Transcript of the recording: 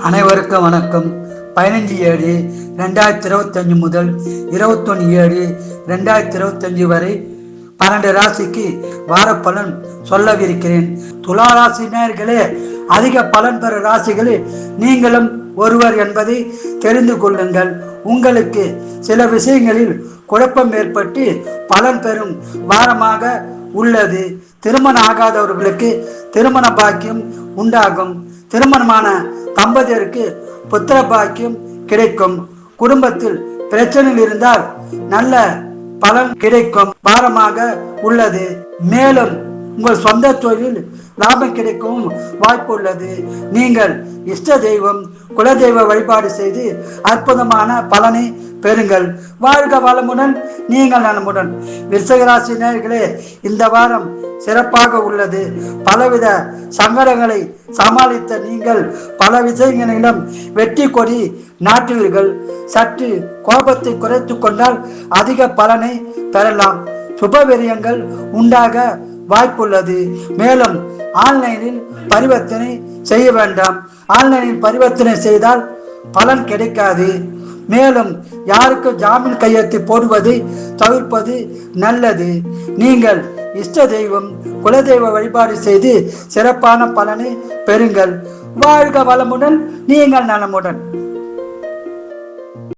அனைவருக்கும் வணக்கம். பதினஞ்சு ஏழு ரெண்டாயிரத்தி இருபத்தஞ்சு முதல் இருபத்தொன்று ஏழு ரெண்டாயிரத்தி இருபத்தஞ்சு வரை பன்னெண்டு ராசிக்கு வாரப்பலன் சொல்லவிருக்கிறேன். துலா ராசி நேர்களே அதிக பலன் பெற ராசிகளில் நீங்களும் ஒருவர் என்பதை தெரிந்து கொள்ளுங்கள். உங்களுக்கு சில விஷயங்களில் குழப்பம் ஏற்பட்டு பலன் பெறும் வாரமாக உள்ளது. திருமணம் ஆகாதவர்களுக்கு திருமண பாக்கியம் உண்டாகும். திருமணமான தம்பதியருக்கு புத்திர பாக்கியம் கிடைக்கும். குடும்பத்தில் பிரச்சனைகள் இருந்தால் நல்ல பலன் கிடைக்கும். பாரமாக உள்ளது. மேலும் உங்கள் சொந்த தொழிலில் லாபம் கிடைக்கவும் வாய்ப்பு உள்ளது. நீங்கள் இஷ்ட தெய்வம் குலதெய்வ வழிபாடு செய்து அற்புதமான பலனை பெறுங்கள். வாழ்க வளமுடன் நீங்கள் நலமுடன். விருச்சகராசி நேர்களே இந்த வாரம் சிறப்பாக உள்ளது. பலவித சங்கடங்களை சமாளித்த நீங்கள் பல விஷயங்களிலும் வெற்றி கொடி நாட்டுவீர்கள். சற்று கோபத்தை குறைத்து கொண்டால் அதிக பலனை பெறலாம். சுபவிரியங்கள் உண்டாக வாய்ப்புள்ளது. மேலும் ஆன்லைனில் பரிவர்த்தனை செய்ய வேண்டாம். ஆன்லைனில் பரிவர்த்தனை செய்தால் பலன் கிடைக்காது. மேலும் யாருக்கு ஜாமீன் கையெழுத்து போடுவதை தவிர்ப்பது நல்லது. நீங்கள் இஷ்ட தெய்வம் குலதெய்வ வழிபாடு செய்து சிறப்பான பலனை பெறுங்கள். வாழ்க வளமுடன் நீங்கள் நலமுடன்.